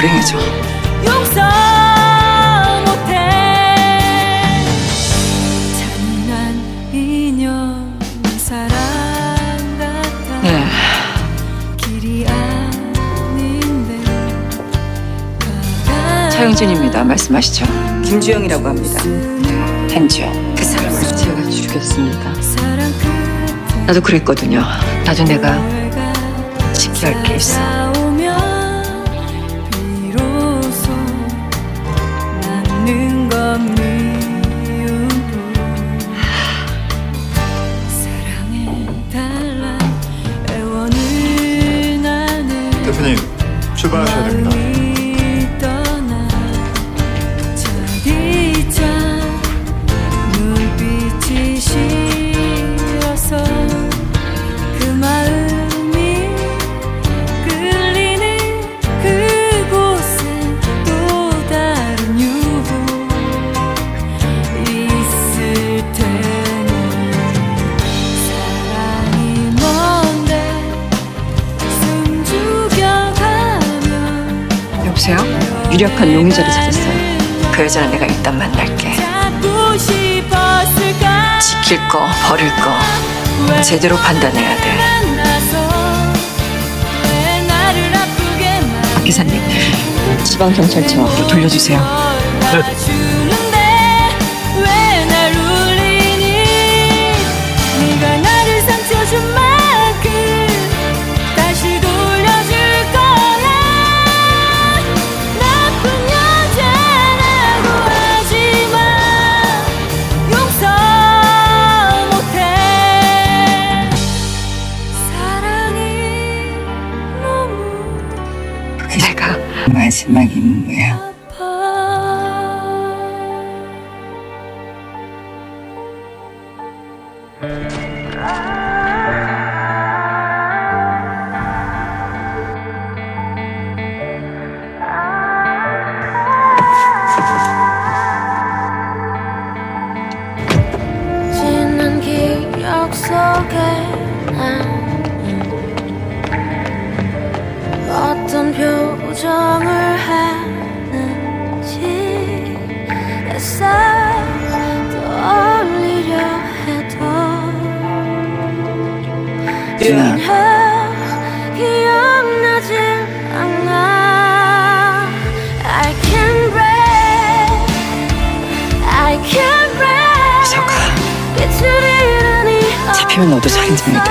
불행해져. 용서 못해 잔인한 인연 사랑 같아 네. 길이 아닌데 차영진입니다. 말씀하시죠. 김주영이라고 합니다. hen지영. 그 사람을 제가 죽였습니다. 나도 그랬거든요. 나도 내가 지켜야 할 게 있어. Sebastian. 여보세요? 유력한 용의자를 찾았어요. 그 여자는 내가 일단 만날게. 지킬 거, 버릴 거왜 제대로 판단해야 돼. 박 기사님, 지방경찰청으로 돌려주세요. 주 마 전혀 기억나질 않아. I can breathe I can breathe 서가 빛을 잃으니 잡히면 너도 살인범이 돼.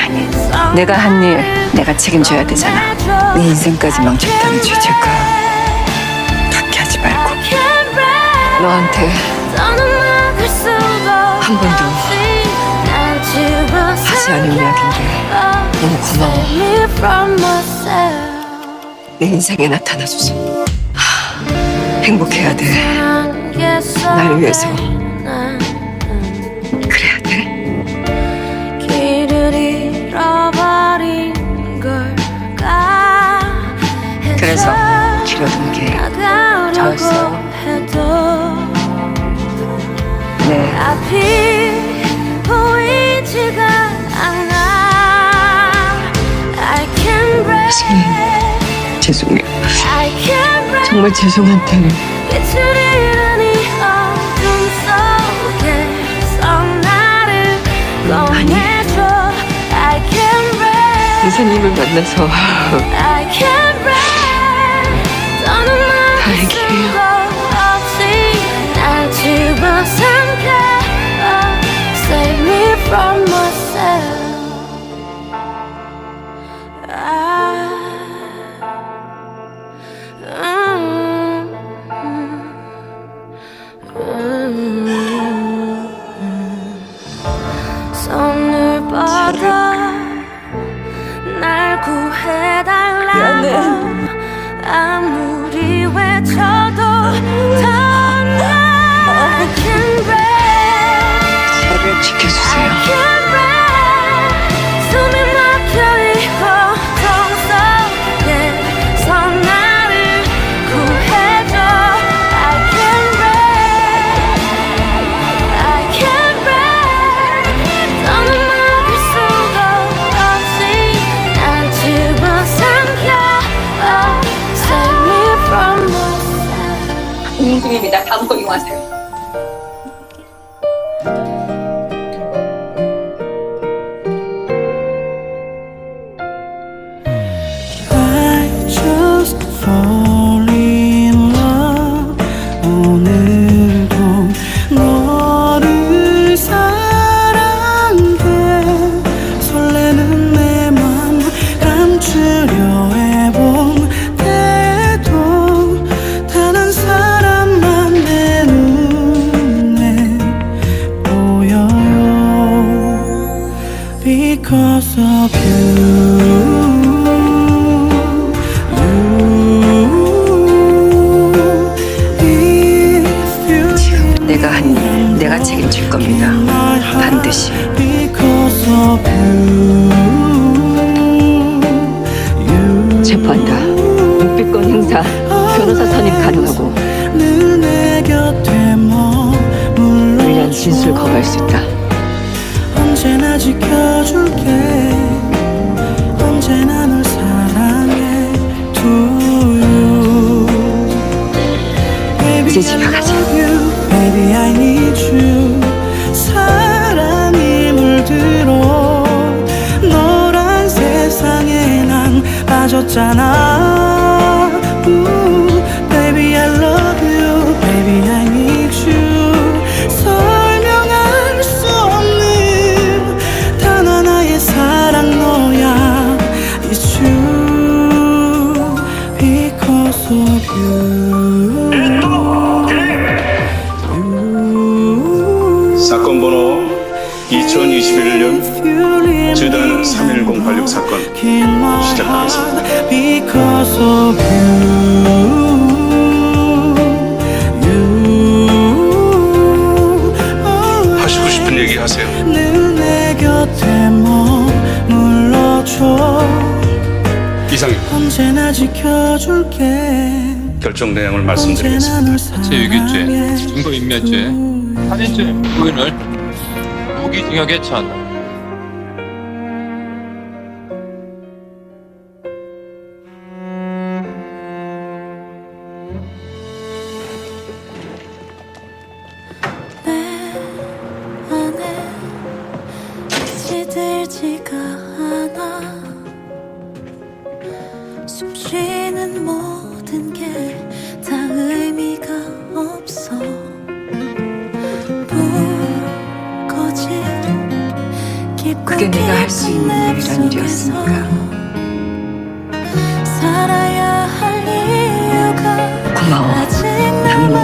아니, 내가 한 일 내가 책임져야 되잖아. 네 인생까지 망쳤다는 죄책감 갖게 하지 말고. 너한테 한 번도 하지 않은 이야기인데 너무 고마워. 내 인생에 나타나줘서 하, 행복해야 돼. 날 위해서. 그래야 돼. 그래서 길어든 게 저였어요. 네. 선생님, 죄송해요. 정말 죄송한데 breathe 이사님을 만나서 다행이에요. 선물받아 날 구해달라고 아무리 외쳐도 단날 can b r e 지켜주세요. 이제 집에 가자. Baby, I need you. 사랑이 물들어. 너란 세상에 난 빠졌잖아. 언제나 지켜줄게 결정 내용을 말씀드리겠습니다. 사체유기죄, 증거인멸죄, 살인죄 부인을 무기징역에 처한다.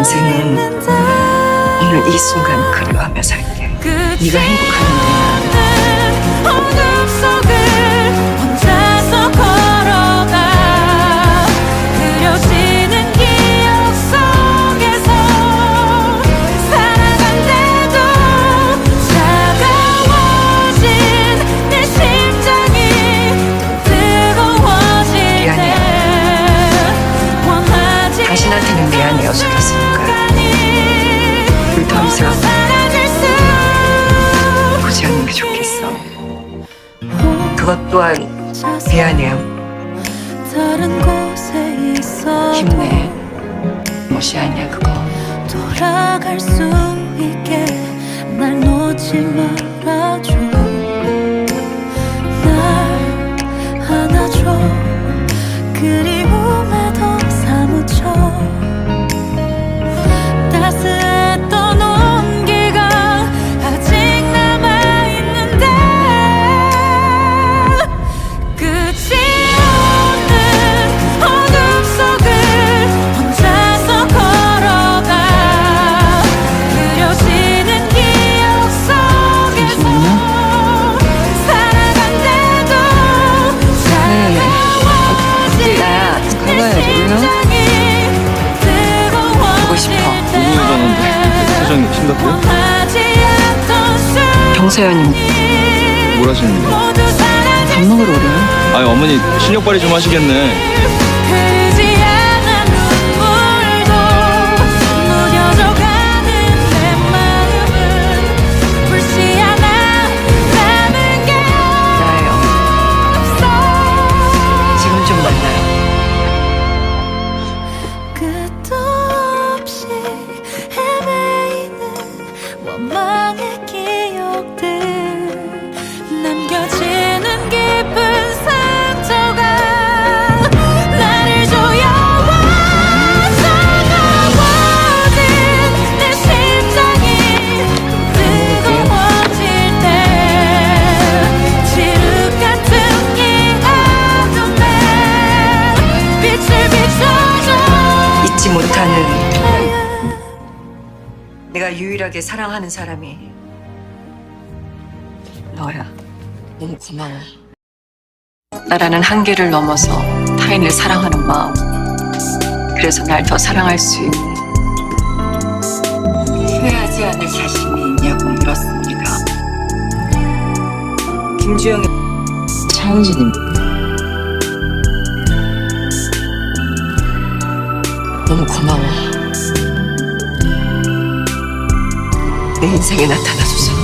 평생은 오늘 이 순간 그리워하며 살게. 네가 행복한데 하면서 보지 않는 게 좋겠어. 그것 또한 미안해요. 힘내. 멋이 아니야 그거. 돌아갈 수 있게 날 놓지 마. 정서연입니다. 뭘 하시는 거예요? 밥 먹으러 오래요. 아니 어머니 실력 발휘 좀 하시겠네. 유일하게 사랑하는 사람이 너야. 너무 고마워. 나라는 한계를 넘어서 타인을 사랑하는 마음. 그래서 날 더 사랑할 수 있는 후회하지 않을 자신이 있냐고 물었습니다. 김주영의 차은진님 너무 고마워. 내 인생에 나타나줘서.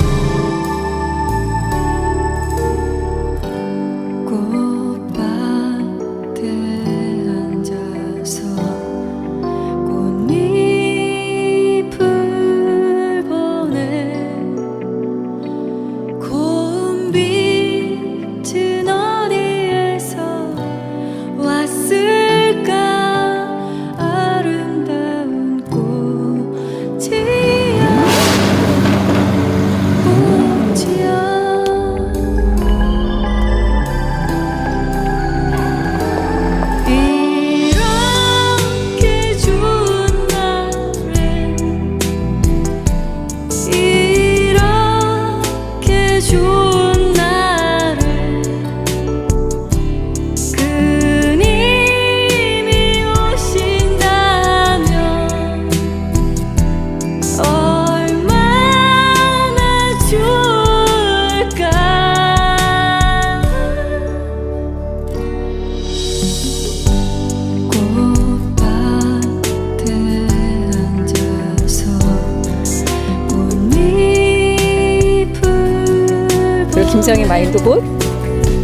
그리고 김정희 마인드봇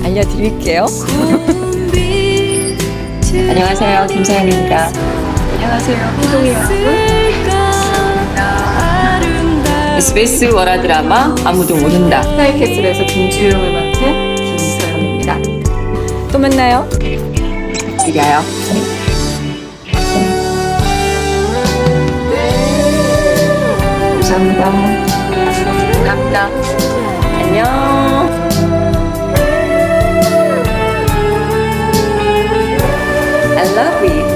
알려드릴게요. 안녕하세요, 김서연입니다. 안녕하세요. 희동이 SBS 월화 드라마 아무도 모른다. 스타일캐슬에서 김주영을 맡은 김서연입니다. 또 만나요. 기다려. 감사합니다. 감사합니다. Love you.